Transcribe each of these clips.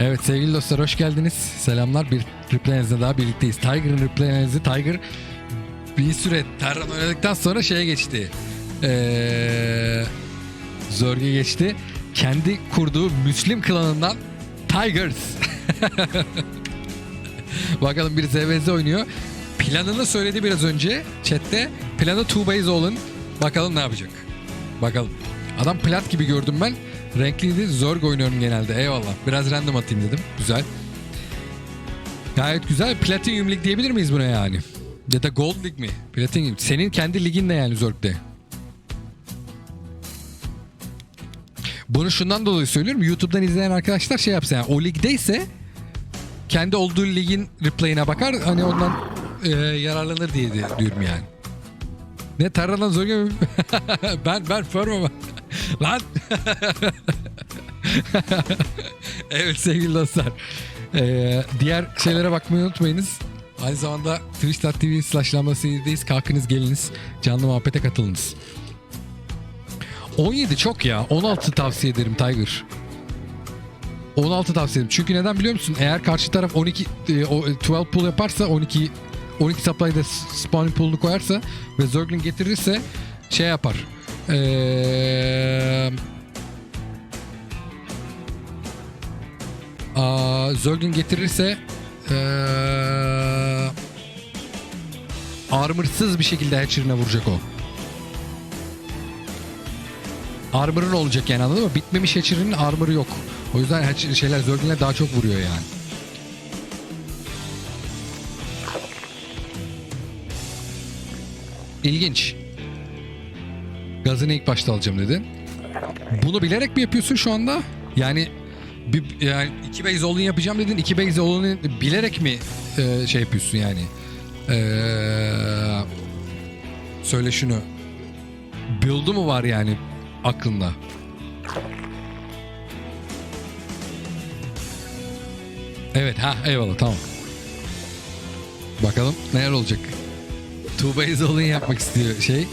Evet sevgili dostlar hoş geldiniz. Selamlar. Bir replayinizde daha birlikteyiz. Tiger'ın replayinizi Tiger bir süre Terran oynadıktan sonra şeye geçti. Ee, Zörg'e geçti. Kendi kurduğu Müslim klanından Tigers. Bakalım bir ZVZ oynuyor. Planını söyledi biraz önce chatte. Planı two base olun. Bakalım ne yapacak. Bakalım. Adam plat gibi gördüm ben. Renkliydi. Zorg oynuyorum genelde. Eyvallah. Biraz random atayım dedim. Güzel. Gayet güzel. Platinum Lig diyebilir miyiz buna yani? Ya da Gold Lig mi? Platinum. Senin kendi ligin ne yani Zorg'de? Bunu şundan dolayı söylüyorum. YouTube'dan izleyen arkadaşlar şey yapsın. Yani o ligdeyse kendi olduğu ligin replay'ine bakar. Hani ondan e, yararlanır diye diyorum yani. Ne Terra'dan Zorg'a ben ben Firma'ma. Lan. evet sevgili dostlar. Ee, diğer şeylere bakmayı unutmayınız. Aynı zamanda twitch.tv slash lambaseyirdeyiz. Kalkınız geliniz. Canlı muhabbete katılınız. 17 çok ya. 16 tavsiye ederim Tiger. 16 tavsiye ederim. Çünkü neden biliyor musun? Eğer karşı taraf 12 e, o, 12 pull yaparsa 12 12 supply'da spawning pool'unu koyarsa ve Zergling getirirse şey yapar. Aa, Zergling getirirse eee armorsız bir şekilde Hatcher'ına vuracak o. Armor'ın olacak yani anladın mı? Bitmemiş Hatcher'ın armor'ı yok. O yüzden Hatcher, şeyler Zergling'e daha çok vuruyor yani. İlginç. Gazını ilk başta alacağım dedin. Bunu bilerek mi yapıyorsun şu anda? Yani bir, yani iki base all-in yapacağım dedin. İki base all-in bilerek mi e, şey yapıyorsun yani? Eee söyle şunu. Build'u mu var yani aklında? Evet ha eyvallah tamam. Bakalım neler olacak. Base all-in yapmak istiyor şey.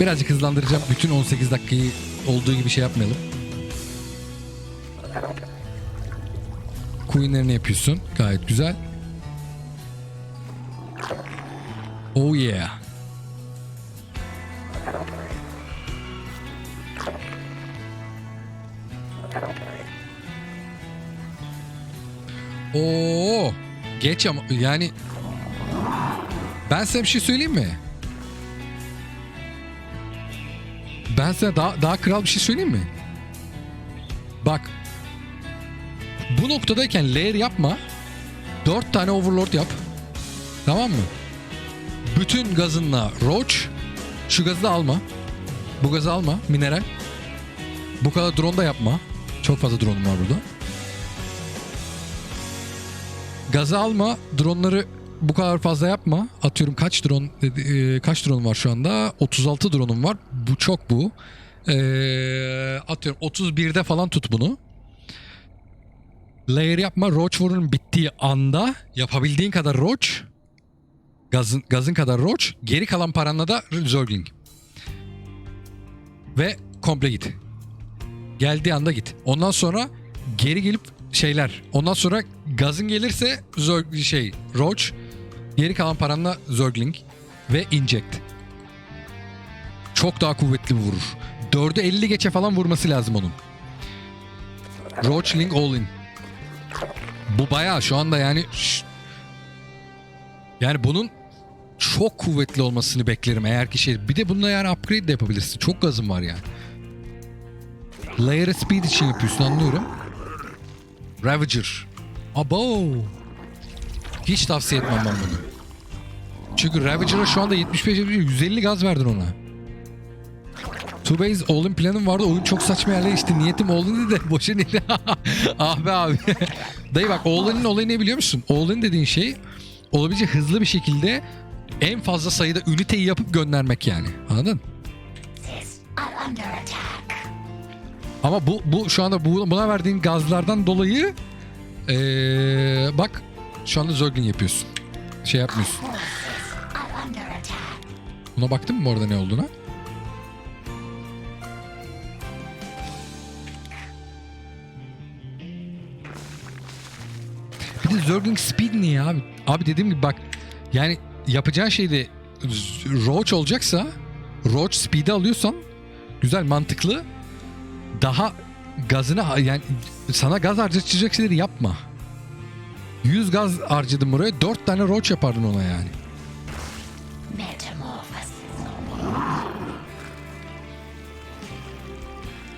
Birazcık hızlandıracağım. Bütün 18 dakikayı olduğu gibi şey yapmayalım. Queen'lerini yapıyorsun. Gayet güzel. Oh yeah. Oo, geç ama yani ben size bir şey söyleyeyim mi? Ben size daha, daha kral bir şey söyleyeyim mi? Bak. Bu noktadayken layer yapma. 4 tane overlord yap. Tamam mı? Bütün gazınla roach. Şu gazı da alma. Bu gazı alma. Mineral. Bu kadar drone da yapma. Çok fazla drone'um var burada. Gazı alma. Drone'ları bu kadar fazla yapma. Atıyorum kaç drone e, kaç drone var şu anda? 36 drone'um var. Bu çok bu. Ee, atıyorum 31'de falan tut bunu. Layer yapma. Roach vurun bittiği anda yapabildiğin kadar roach. Gazın, gazın kadar roach. Geri kalan paranla da Zergling. Ve komple git. Geldiği anda git. Ondan sonra geri gelip şeyler. Ondan sonra gazın gelirse Zerg, şey Roach. Geri kalan paranla Zergling ve Inject. Çok daha kuvvetli vurur. 4'ü 50 geçe falan vurması lazım onun. Roach Link All In. Bu bayağı şu anda yani yani bunun çok kuvvetli olmasını beklerim eğer ki şey. Bir de bununla yani upgrade de yapabilirsin. Çok gazım var yani. Layer speed için yapıyorsun anlıyorum. Ravager. Abo. Hiç tavsiye etmem ben bunu. Çünkü Ravager'a şu anda 75 150 gaz verdin ona. Two base all-in planım vardı. Oyun çok saçma yerlere işte niyetim all-in dedi de boşa niyeti. ah be abi. Dayı bak all-in'in olayı ne biliyor musun? All-in dediğin şey olabildiğince hızlı bir şekilde en fazla sayıda üniteyi yapıp göndermek yani. Anladın? Ama bu bu şu anda bu, buna verdiğin gazlardan dolayı ee, bak şu anda Zergling yapıyorsun. Şey yapmıyorsun. Buna baktın mı bu arada ne olduğuna? De Zergling Speed niye abi? Abi dediğim gibi bak yani yapacağın şeyde Roach olacaksa Roach Speed'i alıyorsan güzel mantıklı daha gazını yani sana gaz harcatacak şeyleri yapma. 100 gaz harcadım buraya 4 tane Roach yapardın ona yani.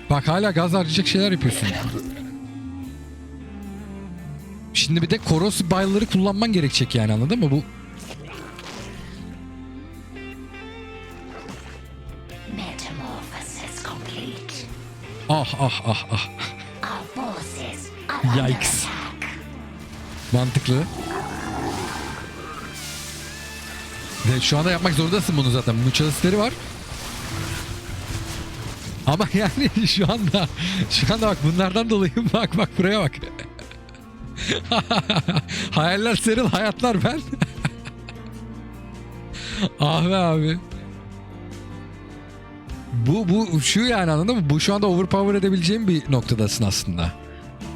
Bak hala gaz harcayacak şeyler yapıyorsun. Şimdi bir de korosif bayları kullanman gerekecek yani anladın mı? Bu ah ah ah ah Yikes. mantıklı. Ve şu anda yapmak zorundasın bunu zaten. Muçalistleri var. Ama yani şu anda şu anda bak bunlardan dolayı bak bak buraya bak. Hayaller seril hayatlar ben. ah be abi. Bu bu şu yani anladın mı? Bu şu anda overpower edebileceğin bir noktadasın aslında.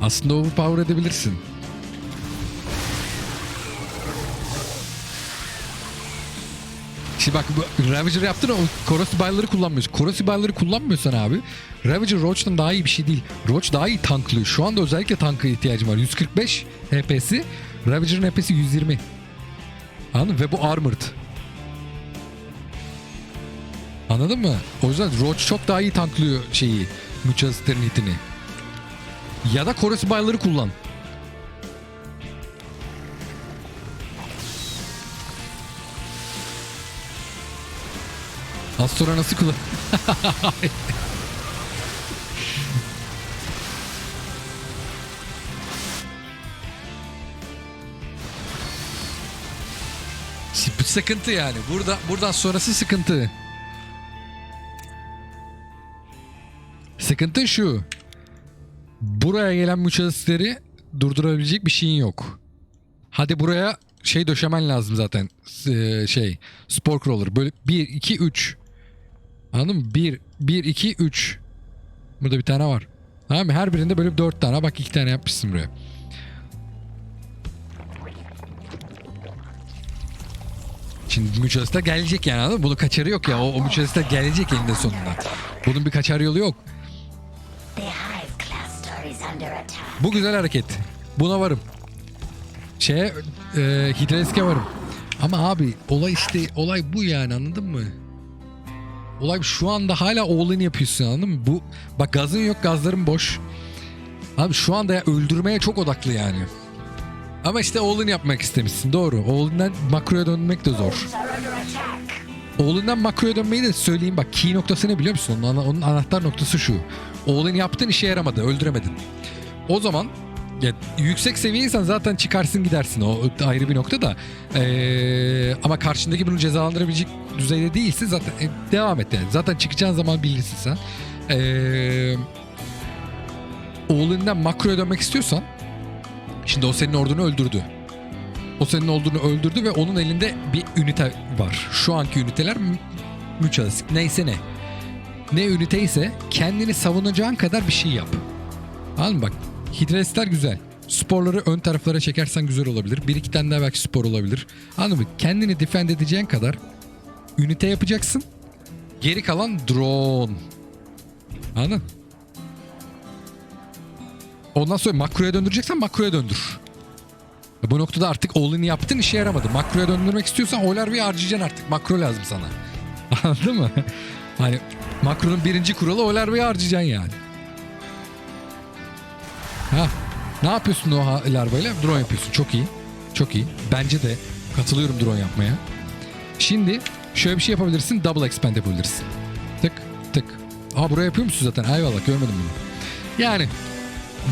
Aslında overpower edebilirsin. Şimdi bak Ravager yaptın o Corrosive Bayları kullanmıyorsun. Corrosive Bayları kullanmıyorsan abi Ravager Roach'tan daha iyi bir şey değil. Roach daha iyi tanklıyor. Şu anda özellikle tanka ihtiyacım var. 145 HP'si. Ravager'ın HP'si 120. Anladın? Ve bu armored. Anladın mı? O yüzden Roach çok daha iyi tanklıyor şeyi. Hitini. Ya da Corrosive Bayları kullan. Az sonra nasıl kullan? Sıkıntı yani. Burada buradan sonrası sıkıntı. Sıkıntı şu. Buraya gelen mücadeleleri durdurabilecek bir şeyin yok. Hadi buraya şey döşemen lazım zaten. Ee, şey spor crawler. Böyle 1, 2, 3. Anladın mı? 1, 1, 2, 3. Burada bir tane var. Tamam mı? Her birinde böyle 4 tane. Bak 2 tane yapmışsın buraya. Şimdi mücadele gelecek yani anladın mı? Bunun kaçarı yok ya. O, o mücadele gelecek eninde sonunda. Bunun bir kaçar yolu yok. Bu güzel hareket. Buna varım. Şeye e, Hidresk'e varım. Ama abi olay işte olay bu yani anladın mı? Olay şu anda hala oğlunu yapıyorsun anladın mı? Bu bak gazın yok gazların boş. Abi şu anda ya öldürmeye çok odaklı yani. Ama işte oğlunu yapmak istemişsin doğru. Oğlundan makroya dönmek de zor. Oğlundan makroya dönmeyi de söyleyeyim bak key noktası ne biliyor musun? Onun, onun anahtar noktası şu. Oğlun yaptığın işe yaramadı öldüremedin. O zaman ya, yüksek seviyeysen zaten çıkarsın gidersin o ayrı bir nokta da. Ee, ama karşındaki bunu cezalandırabilecek düzeyde değilse zaten e, devam et yani. Zaten çıkacağın zaman bilirsin sen. Ee, oğlundan makroya dönmek istiyorsan şimdi o senin ordunu öldürdü. O senin olduğunu öldürdü ve onun elinde bir ünite var. Şu anki üniteler mü- mücadele. Neyse ne. Ne ünite ise kendini savunacağın kadar bir şey yap. Anladın mı? Bak hidresler güzel. Sporları ön taraflara çekersen güzel olabilir. Bir iki tane daha belki spor olabilir. Anladın mı? Kendini defend edeceğin kadar ünite yapacaksın. Geri kalan drone. Anladın? Ondan sonra makroya döndüreceksen makroya döndür. Bu noktada artık all-in yaptın işe yaramadı. Makroya döndürmek istiyorsan oylar bir harcayacaksın artık. Makro lazım sana. Anladın mı? Hani makronun birinci kuralı oylar bir harcayacaksın yani. Ha, ne yapıyorsun o larvayla? Drone yapıyorsun. Çok iyi. Çok iyi. Bence de katılıyorum drone yapmaya. Şimdi şöyle bir şey yapabilirsin. Double expand yapabilirsin. Tık tık. Aa buraya yapıyor musun zaten? Eyvallah görmedim bunu. Yani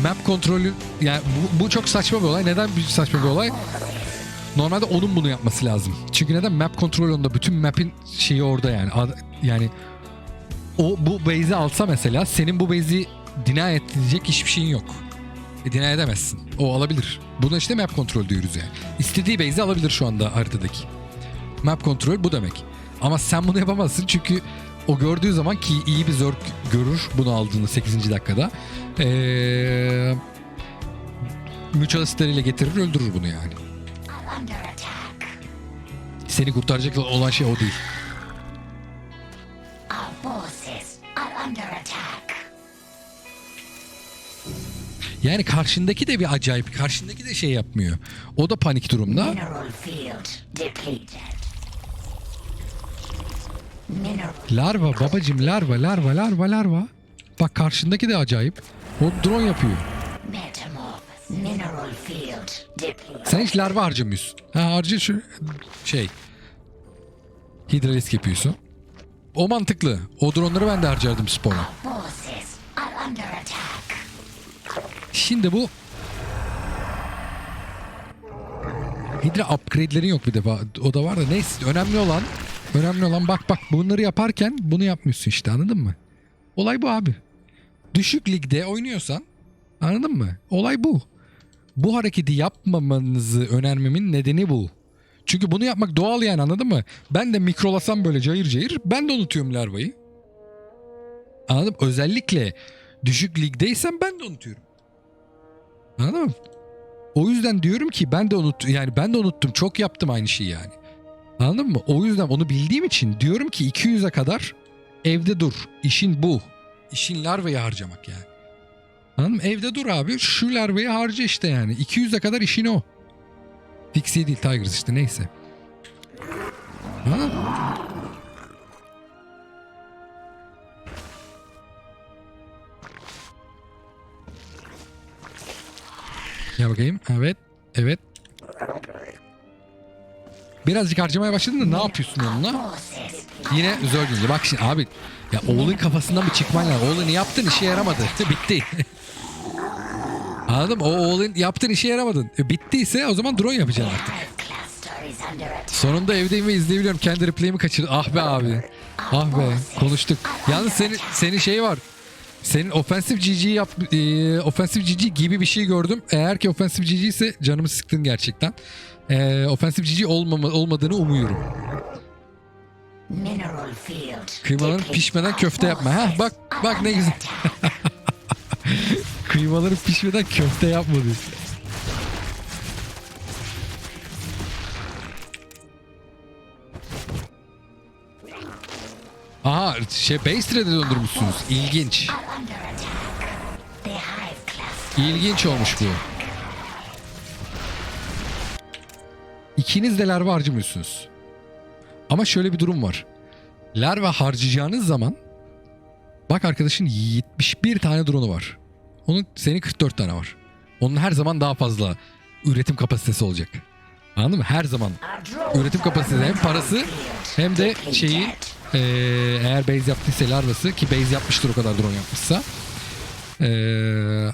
map kontrolü yani bu, bu çok saçma bir olay. Neden bir saçma bir olay? Normalde onun bunu yapması lazım. Çünkü neden map kontrol onda bütün map'in şeyi orada yani. Ad- Yani o bu base'i alsa mesela senin bu base'i deny edecek hiçbir şeyin yok. E, deny edemezsin. O alabilir. Buna işte map kontrol diyoruz yani. İstediği base'i alabilir şu anda haritadaki. Map kontrol bu demek. Ama sen bunu yapamazsın çünkü o gördüğü zaman ki iyi bir zörk görür bunu aldığını 8. dakikada. Ee, mücadeleyle getirir öldürür bunu yani. Seni kurtaracak olan şey o değil. Yani karşındaki de bir acayip. Karşındaki de şey yapmıyor. O da panik durumda. Larva babacım larva larva larva larva. Bak karşındaki de acayip. O drone yapıyor. Sen hiç larva harcamıyorsun. Ha harcı şu şey. Hidralisk yapıyorsun. O mantıklı. O droneları ben de harcardım spora. Şimdi bu Hidra upgrade'lerin yok bir defa. O da var da neyse önemli olan önemli olan bak bak bunları yaparken bunu yapmıyorsun işte anladın mı? Olay bu abi. Düşük ligde oynuyorsan anladın mı? Olay bu. Bu hareketi yapmamanızı önermemin nedeni bu. Çünkü bunu yapmak doğal yani anladın mı? Ben de mikrolasam böyle cayır cayır ben de unutuyorum larvayı. Anladın mı? Özellikle düşük ligdeysem ben de unutuyorum. Anladın mı? O yüzden diyorum ki ben de unut yani ben de unuttum. Çok yaptım aynı şeyi yani. Anladın mı? O yüzden onu bildiğim için diyorum ki 200'e kadar evde dur. İşin bu. İşin larvayı harcamak yani. Anladın mı? Evde dur abi. Şu larvayı harca işte yani. 200'e kadar işin o. Pixie değil Tigers işte neyse. Anladın Ya bakayım. Evet. Evet. Birazcık harcamaya başladın da ne yapıyorsun onunla? Yine Zergling'li. Bak şimdi abi. Ya oğlun kafasından bir çıkman lazım. Oğlun yaptın işe yaramadı. Bitti. Anladın mı? O oğlun yaptın işe yaramadın. E, bittiyse o zaman drone yapacaksın artık. Sonunda evdeyim ve izleyebiliyorum. Kendi replay'imi kaçırdım. Ah be abi. Ah be. Konuştuk. Yalnız senin, senin şey var. Senin ofensif GG yap, e, ofensif GG gibi bir şey gördüm. Eğer ki ofensif GG ise canımı sıktın gerçekten. E, ofensif GG olmama, olmadığını umuyorum. Kıymaların pişmeden köfte yapma. Ha bak bak ne güzel. attack. Kıymaları pişmeden köfte yapma diyorsun. Şey base trade'e döndürmüşsünüz. İlginç. İlginç olmuş bu. İkiniz de larva harcamıyorsunuz. Ama şöyle bir durum var. Larva harcayacağınız zaman bak arkadaşın 71 tane drone'u var. Onun senin 44 tane var. Onun her zaman daha fazla üretim kapasitesi olacak. Anladın mı? Her zaman üretim kapasitesi hem parası hem de şeyi eee, eğer base yaptıysa larvası ki base yapmıştır o kadar drone yapmışsa eee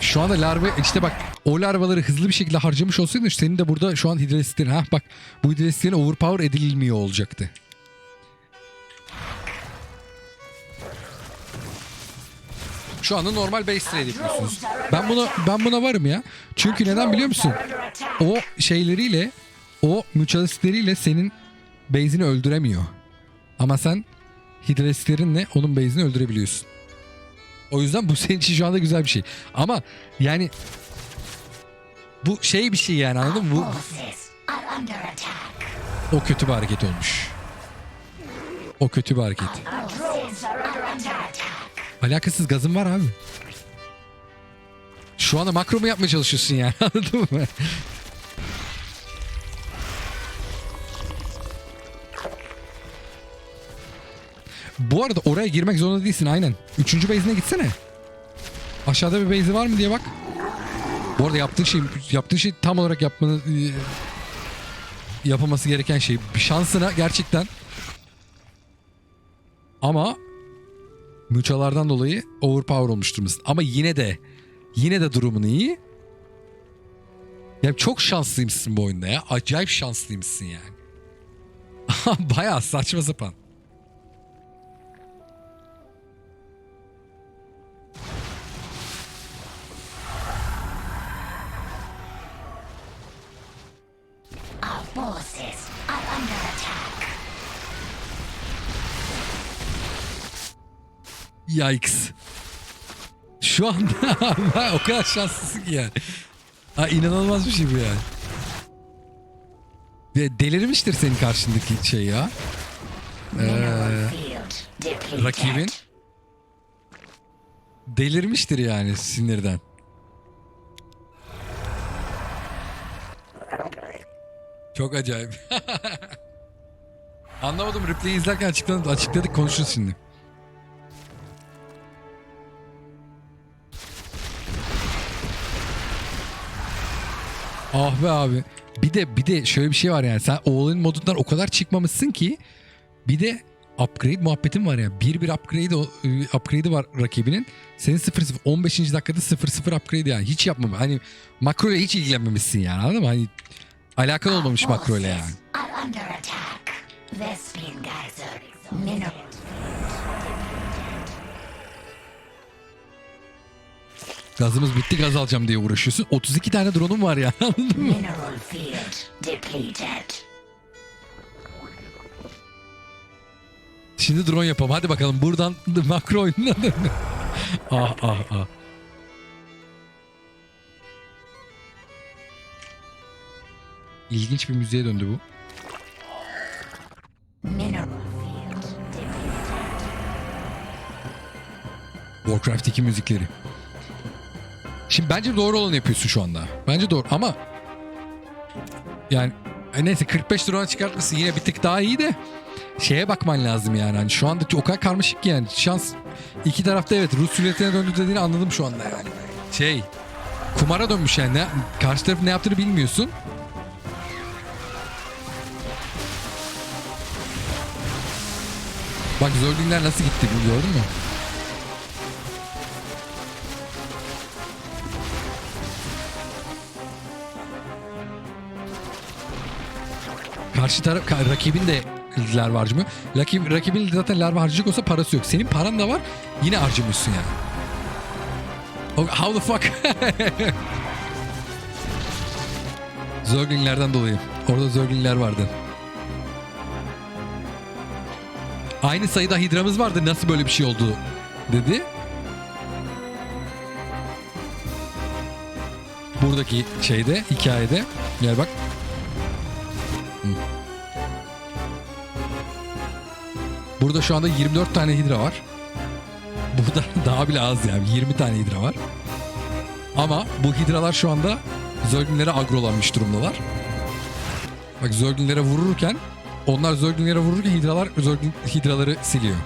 şu anda larva işte bak o larvaları hızlı bir şekilde harcamış olsaydın senin de burada şu an hidrolistlerin ha bak bu hidrolistlerin overpower edilmiyor olacaktı. Şu anda normal base trade yapıyorsunuz. Ben buna ben buna varım ya. Çünkü neden biliyor musun? O şeyleriyle o mücadelesleriyle senin base'ini öldüremiyor. Ama sen hidrolestlerinle onun base'ini öldürebiliyorsun. O yüzden bu senin için şu anda güzel bir şey. Ama yani bu şey bir şey yani anladın mı? Bu, o kötü bir hareket olmuş. O kötü bir hareket. Alakasız gazın var abi. Şu anda makro mu yapmaya çalışıyorsun yani anladın mı? Bu arada oraya girmek zorunda değilsin aynen. Üçüncü base'ine gitsene. Aşağıda bir base'i var mı diye bak. Bu arada yaptığın şey, yaptığın şey tam olarak yapmanı e, yapılması gereken şey. Şansına gerçekten ama Müçalardan dolayı overpower olmuş durumdasın. Ama yine de yine de durumun iyi. Ya çok şanslıymışsın bu oyunda ya. Acayip şanslıymışsın yani. Bayağı saçma sapan. Our forces are under attack. Yikes. şu anda o kadar şanslısın ki yani. Ha, inanılmaz bir şey bu yani. Ve delirmiştir senin karşındaki şey ya. Depleted. Rakibin. Delirmiştir yani sinirden. Çok acayip. Anlamadım replay'i izlerken açıkladık, açıkladık konuşuruz şimdi. Ah be abi. Bir de bir de şöyle bir şey var yani sen all-in modundan o kadar çıkmamışsın ki bir de upgrade muhabbetin var ya. Bir bir upgrade e, upgrade'i var rakibinin. Senin 0 0 15. dakikada 0 0 upgrade yani hiç yapmam. Hani makro ile hiç ilgilenmemişsin yani anladın mı? Hani alakan olmamış makro ile yani. Gazımız bitti gaz alacağım diye uğraşıyorsun. 32 tane drone'um var ya anladın mı? Şimdi drone yapalım. Hadi bakalım buradan makro oyununa dön. ah ah ah. İlginç bir müziğe döndü bu. Mineral field depleted. Warcraft 2 müzikleri. Şimdi bence doğru olanı yapıyorsun şu anda. Bence doğru ama yani e neyse 45 drone çıkartmışsın yine bir tık daha iyi de şeye bakman lazım yani. Hani şu anda o kadar karmaşık ki yani şans iki tarafta evet Rus ruletine döndü dediğini anladım şu anda yani. Şey kumara dönmüş yani. Ne, karşı taraf ne yaptığını bilmiyorsun. Bak Zerglingler nasıl gitti gördün mü? Karşı taraf rakibin de larva harcamıyor. Rakib, rakibin zaten larva harcayacak olsa parası yok. Senin paran da var yine harcamıyorsun yani. O- How the fuck? Zerglinglerden dolayı. Orada Zerglingler vardı. Aynı sayıda hidramız vardı. Nasıl böyle bir şey oldu dedi. Buradaki şeyde hikayede gel bak Burada şu anda 24 tane hidra var. Burada daha bile az yani 20 tane hidra var. Ama bu hidralar şu anda zörgünlere agrolanmış durumdalar. Bak zörgünlere vururken onlar zörgünlere vururken hidralar zörgün, hidraları siliyor.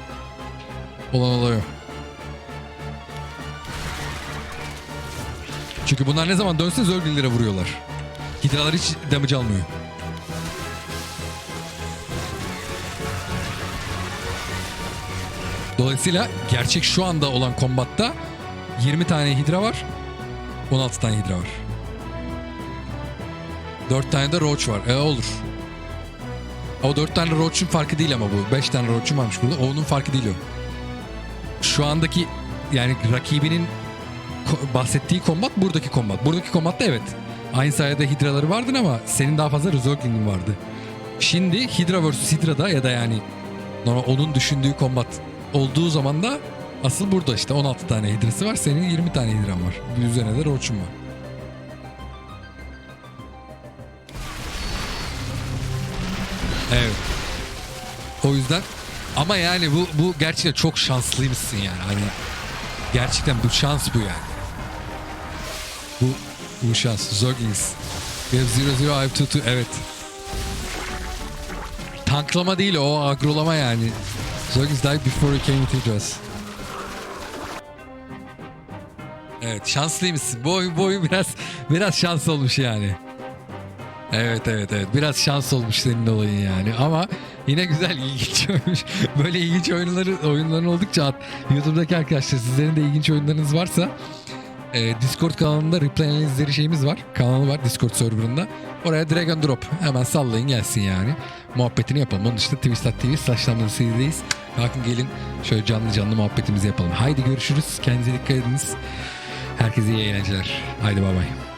Olan oluyor. Çünkü bunlar ne zaman dönse zörgünlere vuruyorlar. Hidralar hiç damage almıyor. Dolayısıyla gerçek şu anda olan kombatta 20 tane hidra var. 16 tane hidra var. 4 tane de roach var. E olur. O 4 tane roach'un farkı değil ama bu. 5 tane roach'un varmış burada. O onun farkı değil o. Şu andaki yani rakibinin bahsettiği kombat buradaki kombat. Buradaki kombatta evet. Aynı sayede hidraları vardın ama senin daha fazla Resolkling'in vardı. Şimdi Hydra vs Hydra'da ya da yani normal onun düşündüğü kombat olduğu zaman da asıl burada işte 16 tane hidrası var. Senin 20 tane hidran var. Bir üzerine de roach'un var. O yüzden ama yani bu bu gerçekten çok şanslıymışsın yani. Hani gerçekten bu şans bu yani. Bu bu şans. Zerglings. We have 00 522 evet. Tanklama değil o agrolama yani. Zerglings died before he came to us. Evet şanslıymışsın. Bu oyun, bu biraz biraz şans olmuş yani. Evet evet evet biraz şans olmuş senin olayın yani ama yine güzel ilginç olmuş. Böyle ilginç oyunları oyunların oldukça at. YouTube'daki arkadaşlar sizlerin de ilginç oyunlarınız varsa e, Discord kanalında replay analizleri şeyimiz var. Kanalı var Discord serverında. Oraya drag and drop hemen sallayın gelsin yani. Muhabbetini yapalım. Onun dışında Twitch.tv serideyiz. Bakın gelin şöyle canlı canlı muhabbetimizi yapalım. Haydi görüşürüz. Kendinize dikkat ediniz. Herkese iyi eğlenceler. Haydi bay bay.